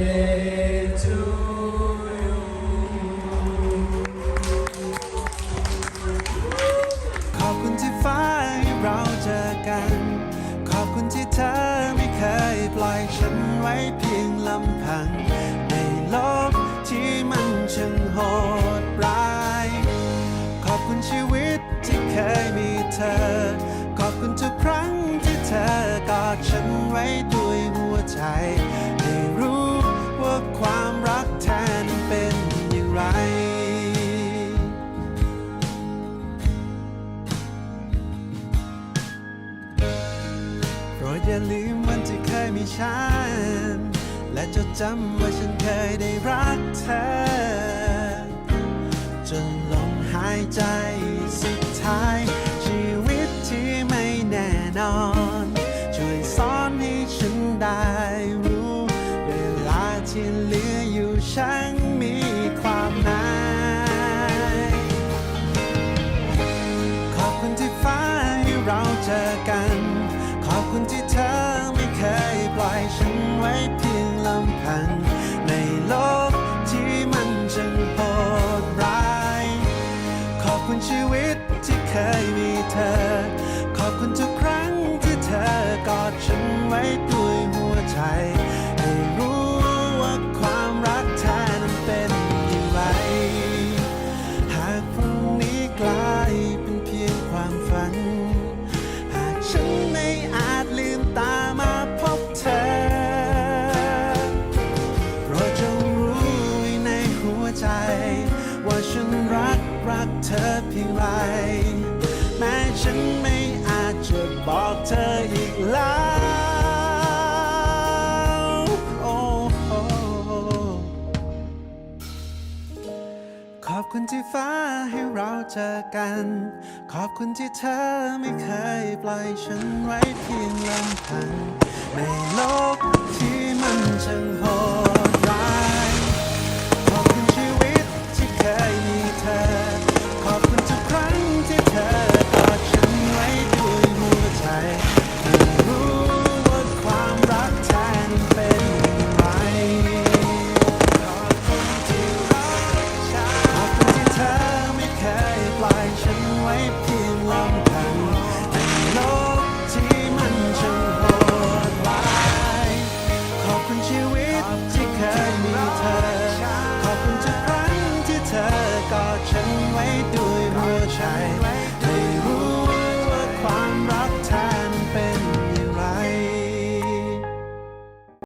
ขอบคุณที่ฟ้าให้เราเจอกัน ขอบคุณที่เธอไม่เคยปล่อยฉันไว้เพียงลำพัง ในโลกที่มันช่างโหดร้าย ขอบคุณชีวิตที่เคยมีเธอ ขอบคุณทุกครั้งที่เธอกอดฉันไว้ด้วย อย่าลืมวันที่เคยมีฉัน และจดจำว่าฉันเคยได้รักเธอ จนลมหายใจสุดท้าย ชีวิตที่ไม่แน่นอน ช่วยสอนให้ฉันได้รู้ เวลาที่เหลืออยู่ช่า พียงไร แม้ฉันไม่อาจจะบอกเธออีกแล้ว โอ้โอ้ขอบคุณที่ฟ้าให้เราเจอกัน ขอบคุณที่เธอไม่เคยปล่อยฉันไว้เพียงลำพังในโลกที่ I.